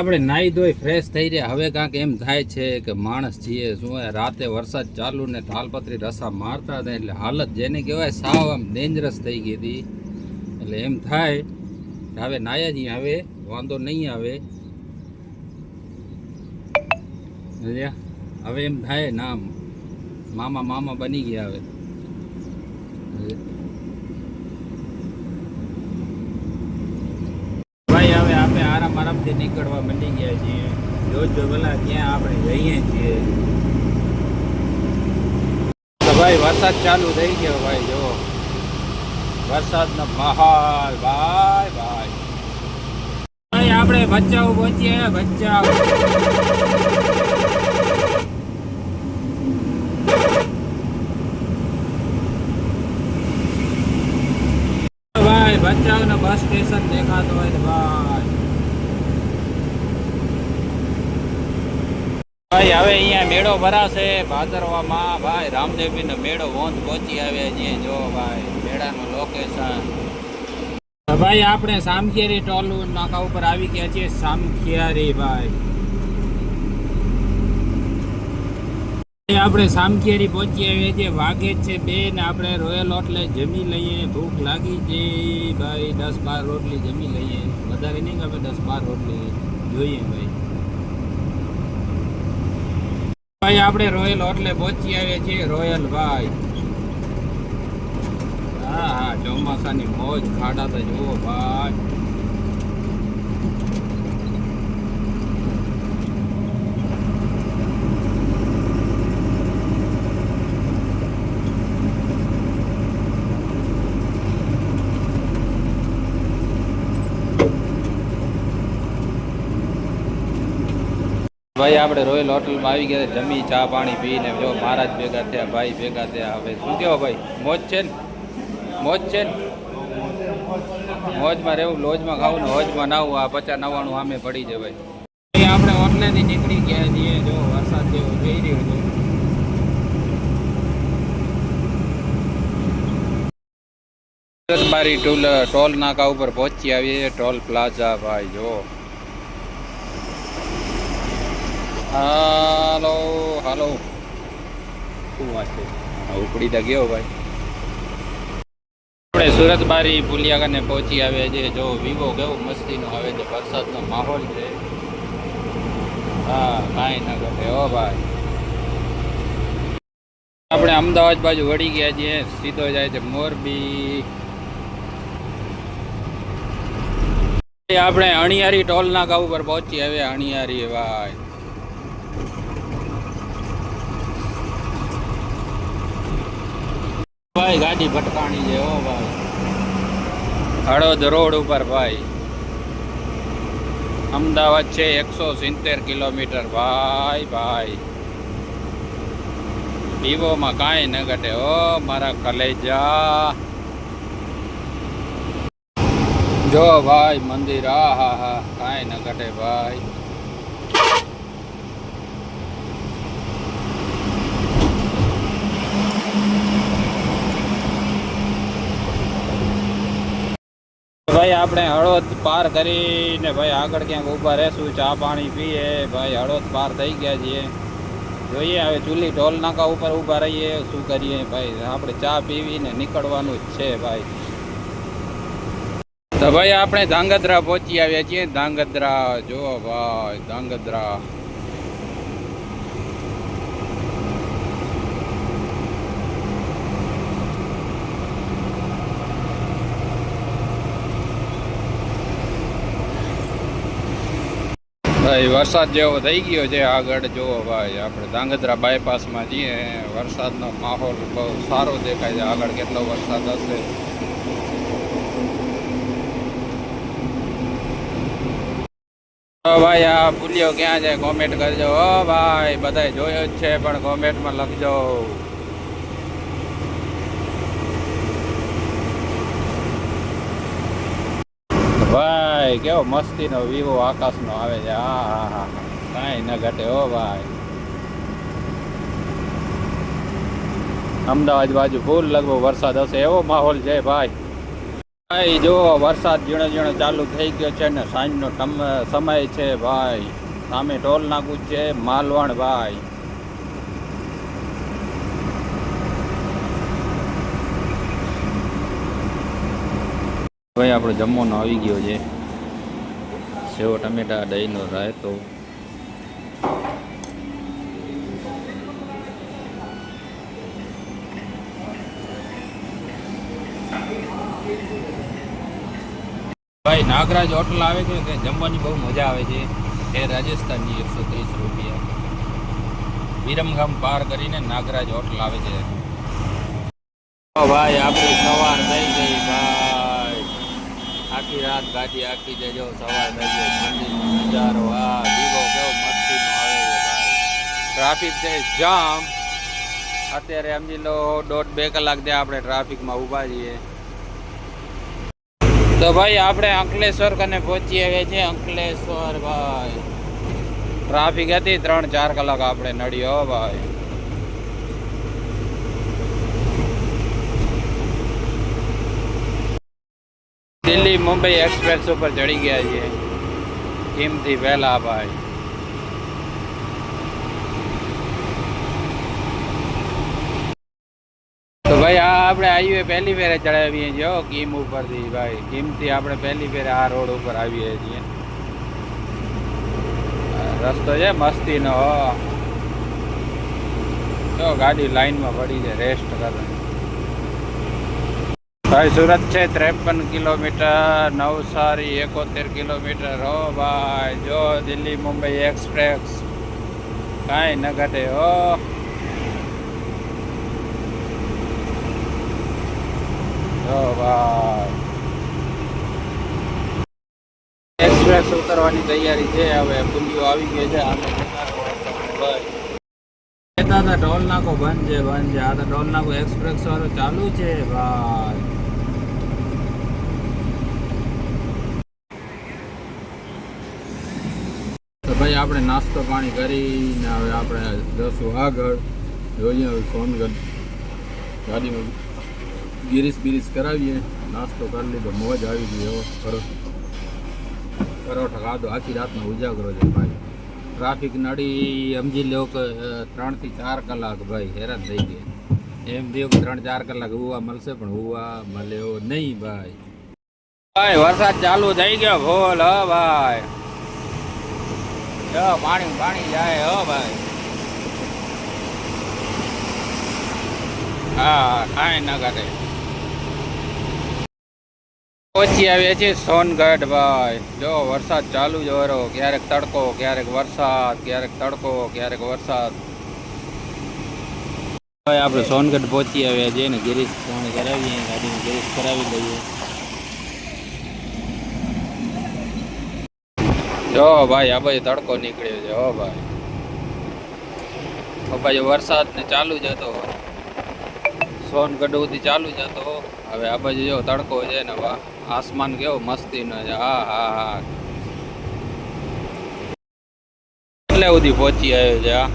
આપણે નાહી ધોઈ ફ્રેશ થઈ રહ્યા. હવે કાંક એમ થાય છે કે માણસ છીએ શું રાતે વરસાદ ચાલુ ને તાલપત્રી રસા મારતા હતા, એટલે હાલત જેને કહેવાય સાવ આમ ડેન્જરસ થઈ ગઈ હતી. એટલે એમ થાય કે હવે નાયાજી હવે વાંધો નહીં આવે. હવે એમ થાય ના, મામા મામા બની ગયા હવે ભાઈ હવે આપણે આરામ આરામથી નીકળવા માંડી ગયા છીએ. જોજો પેલા ક્યાં આપણે જઈએ છીએ. ભાઈ, વરસાદ ચાલુ થઈ ગયો ભાઈ જો વરસાદનો માહોલ, ભાઈ ભાઈ. ભાઈ, આપણે ભચાઉ પહોંચીએ, ભચાઉ. ભાઈ ભચાઉ નો બસ સ્ટેશન દેખાતો હોય ભાઈ. ભાઈ, હવે અહીંયા મેળો ભરાશે. ભાદરવામાં ભાઈ રામદેવીનો મેળો વોંધ પહોંચી આવ્યા છીએ જો ભાઈ, મેળાનું લોકેશન ભાઈ, આપણે સામખિયારી ટોલ નાકા ઉપર આવી ગયા છીએ. સામખિયારી ભાઈ. આપણે સામખિયારી પહોંચી આવ્યા છીએ. વાગે છે બે ને આપણે રોયલ હોટલે જમી લઈએ. ભૂખ લાગી છે ભાઈ. દસ બાર રોટલી જમી લઈએ. વધારે નહીં ગમે દસ બાર રોટલી જોઈએ ભાઈ. ભાઈ, આપણે રોયલ હોટલે પહોંચી આવ્યા છીએ રોયલ ભાઈ. હા હા, ચોમાસાની મોજ ખાડા તો જુઓ ભાઈ. ભાઈ, આપણે રોયલ હોટલમાં આવી ગયા જમી, ચા, પાણી પીને જો મહારાજ ભેગા થયા, ભાઈ ભેગા થયા. હવે શું કહેવો ભાઈ? મોજ છે ને? મોજ છે ને? મોજમાં રહેવું, લોજમાં ખાવું ને હોજમાં નાવું આ પચાસ નવ્વાણું આમે પડી જાય ભાઈ. આપણે હોટલેથી નીકળી ગયા છીએ. જો વરસાદ જેવો થઈ રહ્યો છે. સુરતબારી ટોલ ટોલ નાકા ઉપર પહોંચી આવીએ ટોલ પ્લાઝા, ભાઈ, જો. હાલો હાલો. શું વાત છે? ઉપડી તો ગયો ભાઈ. આપણે સુરત બારી પુલિયાગાને પહોંચી આવ્યા છે જો વિવો કેવો મસ્તીનો આવે છે વરસાદનો માહોલ છે. હા કાંઈ ના ઘટે. હો ભાઈ. આપણે અમદાવાદ બાજુ વળી ગયા છીએ. સીધો જાય છે મોરબી. આપણે અણિયારી ટોલ નાકા ઉપર પહોંચી આવ્યા. અણિયારી ભાઈ. ભાઈ, ગાડી ભટકાણી છે ઓ ભાઈ. હળદ રોડ ઉપર ભાઈ. અમદાવાદ છે એકસો સિત્તેર કિલોમીટર. ભાઈ ભાઈ. વિવોમાં કાંઈ ન ઘટે ઓ મારા કલેજા. જો ભાઈ, મંદિર આ હા હા કાંઈ ન ઘટે ભાઈ ભાઈ આપણે હળવદ પાર કરીને ભાઈ આગળ ક્યાંક ઊભા રહેશું, ચા પાણી પીએ. ભાઈ હળવદ પાર થઈ ગયા છીએ. જોઈએ હવે ચૂલી ઢોલ નાકા ઉપર ઊભા રહીએ, શું કરીએ ભાઈ? આપણે ચા પીવીને નીકળવાનું જ છે ભાઈ. તો ભાઈ આપણે ધાંગધ્રા પહોંચી આવ્યા છીએ. ધાંગધ્રા, જો ભાઈ, ધાંગધ્રા. ભાઈ, વરસાદ જેવો થઈ ગયો છે આગળ. જુઓ ભાઈ, આપણે ધાંગધ્રા બાયપાસમાં જઈએ વરસાદનો માહોલ બહુ સારો દેખાય છે. આગળ કેટલો વરસાદ હશે? ભાઈ, આ ભૂલ્યો ક્યાં છે? કોમેન્ટ કરજો. હો ભાઈ, બધાય જોયો જ છે, પણ કોમેન્ટમાં લખજો. ભાઈ, કેવો મસ્તીનો વિવો આકાશનો આવે છે. આ હા હા કાંઈ ન ઘટે હો ભાઈ. અમદાવાદ બાજુ ફૂલ લગભગ વરસાદ હશે. એવો માહોલ છે ભાઈ. ભાઈ, જો વરસાદ ઝીણો ઝીણો ચાલુ થઈ ગયો છે ને, સાંજનો સમય છે ભાઈ. સામે ટોલ નાકું છે. માલવણ ભાઈ. ભાઈ, આપણો જમવાનો આવી ગયો છે. સેવ ટમેટા, દહીંનો રાયતો. ભાઈ, નાગરાજ હોટલ આવે છે કે જમવાની બહુ મજા આવે છે. એ રાજસ્થાનની એકસો ત્રીસ રૂપિયા. વિરમગામ પાર કરીને નાગરાજ હોટલ આવે છે. ભાઈ, આપણી સવાર થઈ ગઈ, ભાઈ. આખી રાત ગાડી આખી જજો સવાર થઈ મંદિરનો નજારો, આ દીવો કેવો મસ્તીનો આવે ટ્રાફિક છે જામ અત્યારે સમજી લો દોઢ બે કલાક ત્યાં આપણે ટ્રાફિકમાં ઊભા છીએ. તો ભાઈ, આપણે અંકલેશ્વર કને પહોંચી આવ્યા છીએ. અંકલેશ્વર, ભાઈ. ટ્રાફિક હતી, ત્રણ ચાર કલાક આપણે નડ્યો ભાઈ. દિલ્હી મુંબઈ એક્સપ્રેસ ઉપર ચડી ગયા છીએ કિંમતી વહેલા ભાઈ. તો ભાઈ, આ આપણે હાઈવે પહેલી ફેરે ચડાવીએ છીએ કિમ ઉપરથી ભાઈ. કિંમતી આપણે પહેલી ફેરે આ રોડ ઉપર આવીએ છીએ. રસ્તો છે મસ્તીનો જો ગાડી લાઈનમાં પડી છે, રેસ્ટ કરે ભાઈ, સુરત છે ત્રેપન કિલોમીટર, નવસારી એકોતેર કિલોમીટર. હો ભાઈ, જો દિલ્હી મુંબઈ એક્સપ્રેસ. કાંઈ ન ઘટે, હો. ભાઈ. એક્સપ્રેસ ઉતરવાની તૈયારી છે, હવે પુલિયો આવી ગઈ છે જતા ભાઈ. કહેતા હતા ટોલ નાકો બંધ છે બંધ છે આ તો ઢોલ નાકો એક્સપ્રેસ વાળો ચાલુ છે, ભાઈ. ભાઈ, આપણે નાસ્તો પાણી કરીને હવે આપણે જશું આગળ. જોઈએ હવે સોનગઢ ગાડીમાં ગિરીશ બિરીશ કરાવીએ. નાસ્તો કરી લીધો, મોજ આવી ગઈ એવો કરો. પરોઠા ખાધો. આખી રાતનો ઉજાગરો છે ભાઈ. ટ્રાફિક નડી, સમજી લો કે ત્રણથી ચાર કલાક ભાઈ હેરાન થઈ ગયા. એમ થયું કે ત્રણ ચાર કલાક ઉવા મળશે, પણ ઉવા મળ્યો નહીં ભાઈ. ભાઈ, વરસાદ ચાલુ થઈ ગયો. ભોલ હ ભાઈ. પાણી પાણી જાય, હો ભાઈ. હા, કાંઈ ના કાઢે પહોંચી આવ્યા છીએ સોનગઢ ભાઈ. જો વરસાદ ચાલુ જ વરો ક્યારેક તડકો, ક્યારેક વરસાદ, ક્યારેક તડકો, ક્યારેક વરસાદ. આપણે સોનગઢ પહોંચી આવ્યા છીએ ને ગેરેજ પાણી કરાવીએ ગાડીને ગેરેજ કરાવી લઈએ. જો ભાઈ, આ બાજુ તડકો નીકળ્યો છે, હો ભાઈ. બાજુ વરસાદ ને ચાલુ જ હતો. સોનગઢ સુધી ચાલુ જ હતો. હવે આ બાજુ જો તડકો છે ને આસમાન કેવો મસ્તીનો છે. હા હા હા. એટલે સુધી પહોંચી આવ્યો છે આ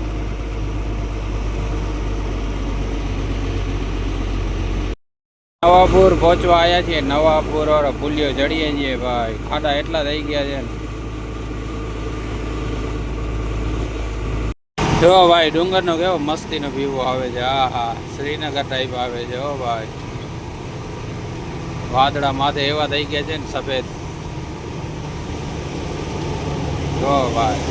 નવાપુર પહોંચવા આવ્યા છીએ. નવાપુર વાળો પુલિયો ચડીએ છીએ ભાઈ. ખાડા એટલા થઈ ગયા છે ને. જો ભાઈ, ડુંગરનો કેવો મસ્તીનો વ્યૂ આવે છે. આ હા શ્રીનગર ટાઈપ આવે છે હો ભાઈ. વાદળા માથે એવા થઈ ગયા છે ને સફેદ. જો ભાઈ.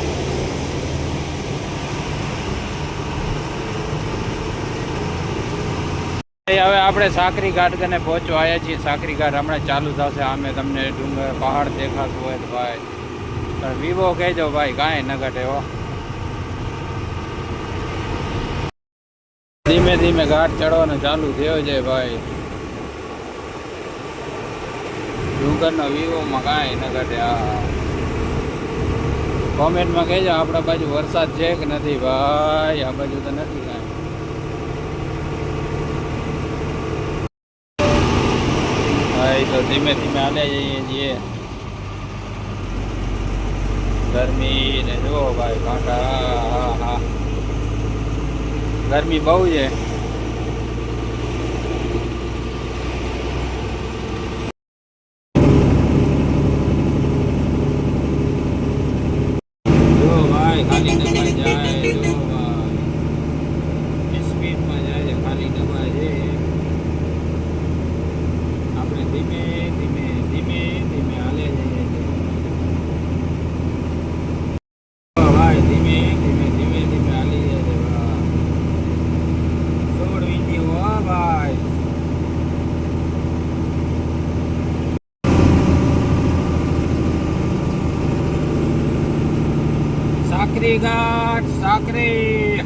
હવે આપણે સાકરી ઘાટ કને પહોંચવા આવ્યા છીએ. સાકરી ઘાટ હમણાં ચાલુ થશે. આમે તમને ડુંગર, પહાડ દેખાતું હોય ભાઈ. પણ વિવો કહેજો ભાઈ, કાંઈ ન ઘટે હો. ધીમે ધીમે ઘાટ ચડવાનો ચાલુ થયો છે ભાઈ. ડુંગરનો વિવોમાં કાંઈ ન ઘટે કોમેન્ટમાં કહેજો, આપણા બાજુ વરસાદ છે કે નથી ભાઈ? આ બાજુ તો નથી કાંઈ. ભાઈ, તો ધીમે ધીમે હાલે જઈએ છીએ. ગરમી ને જુઓ ભાઈ કાંટા હા હા. ગરમી બહુ છે. ભાઈ ખાલી સાકરી ઘાટ સાકરી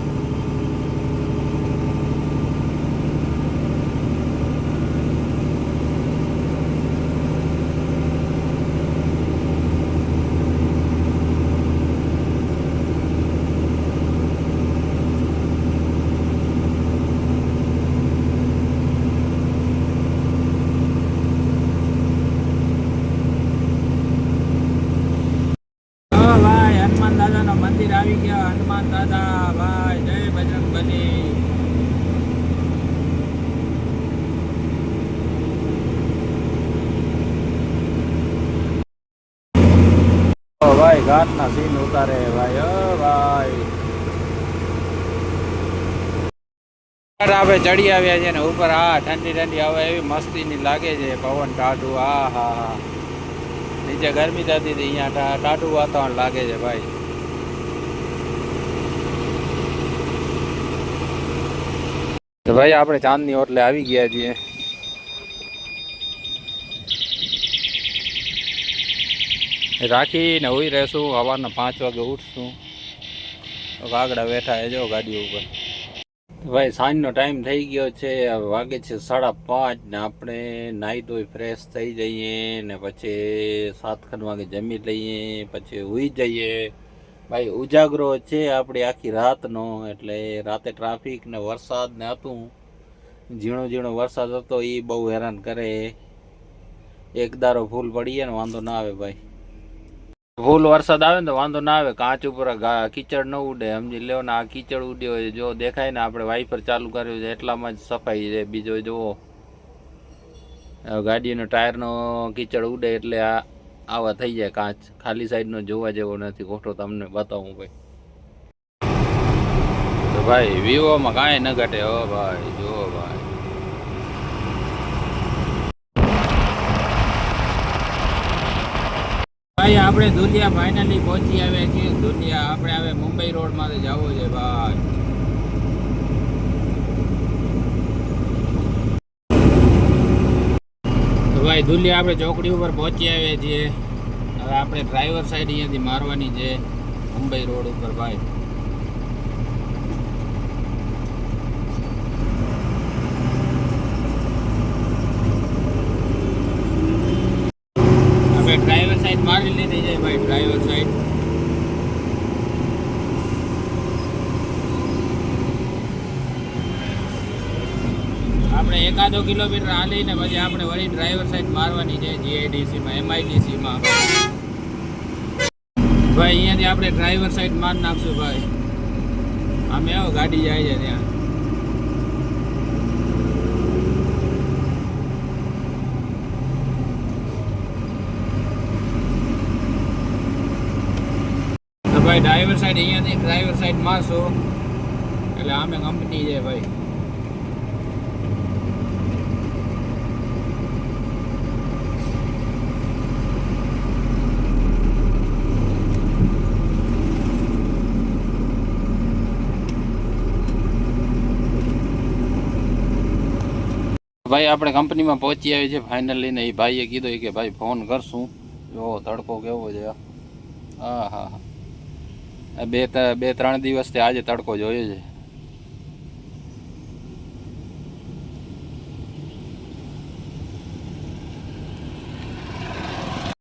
હા ભાઈ હનુમાન દાદાનું મંદિર આવી ગયા હનુમાન દાદા ભાઈ જય બજરંગ બલી ઓ ઘાટના સીન ઉતારે ભાઈ. ભાઈ. આપણે ચડી આવ્યા છે ને ઉપર. હા, ઠંડી ઠંડી હવે એવી મસ્તીની લાગે છે, પવન ટાઢું. આ હા હા. નીચે ગરમી થતી હતી, અહીંયા ટાઢું વાતાવરણ લાગે છે ભાઈ. ભાઈ, આપણે ચાંદની હોટલે આવી ગયા છીએ. રાખીને હોઈ રહેશું સવારના પાંચ વાગે ઉઠશું. વાગડા બેઠા એ જો ગાડી ઉપર. ભાઈ, સાંજનો ટાઈમ થઈ ગયો છે વાગે છે સાડા પાંચ ને આપણે નાહી ધોઈ ફ્રેશ થઈ જઈએ ને પછી સાત ખંડ વાગે જમી લઈએ, પછી ઉઈ જઈએ. ભાઈ, ઉજાગરો છે આપણી આખી રાતનો, એટલે રાતે ટ્રાફિક ને વરસાદ ને હતું. ઝીણો ઝીણો વરસાદ હતો એ બહુ હેરાન કરે. એક દારો ફૂલ પડીએ ને, વાંધો ના આવે ભાઈ. ફૂલ વરસાદ આવે ને તો વાંધો ના આવે. કાચ ઉપર કીચડ ન ઉડે. સમજી લેવો ને, આ કીચડ ઉડ્યો હોય જો દેખાય ને, આપણે વાઇપર ચાલુ કર્યું છે, એટલામાં જ સફાઈ છે. બીજો જુઓ. ગાડીનો ટાયરનો કીચડ ઉડે એટલે આ, આવા થઈ જાય કાચ. ખાલી સાઈડનો જોવા જેવો નથી. ખોટો તમને બતાવું ભાઈ. ભાઈ, વિવોમાં કાંઈ ન ઘટે હો ભાઈ. જુઓ ભાઈ ભાઈ આપણે દુલિયા ફાઇનલી પહોંચી આવ્યા છીએ. દુનિયા, આપણે હવે મુંબઈ રોડમાંથી જવું છે ભાઈ. ભાઈ દુલિયા આપણે ચોકડી ઉપર પહોંચી આવ્યા છીએ. હવે આપણે ડ્રાઈવર સાઈડ અહીંયાથી મારવાની છે મુંબઈ રોડ ઉપર, ભાઈ આપણે ડ્રાઈવર સાઈડ મારી લીધી છે ભાઈ ડ્રાઈવર સાઈડ આપણે એકાદો કિલોમીટર હાલીને પછી આપણે વળી ડ્રાઈવર સાઈડ મારવાની છે જીઆઈડીસીમાં એમઆઈડીસીમાં ભાઈ, અહીંયાથી આપણે ડ્રાઈવર સાઈડ માર નાખશું ભાઈ. આમે આવો ગાડી જાય છે ત્યાં. ડ્રાઈવર સાઈડ અહીંયાથી ડ્રાઈવર સાઈડ છો. એટલે આમે કંપની છે ભાઈ. ભાઈ, આપણે કંપનીમાં પહોંચી આવી છે ફાઇનલી ને એ ભાઈએ કીધું કે ભાઈ ફોન કરશું. જો તડકો કેવો છે. હા હા હા. બે બે ત્રણ દિવસથી આજે તડકો જોયો છે.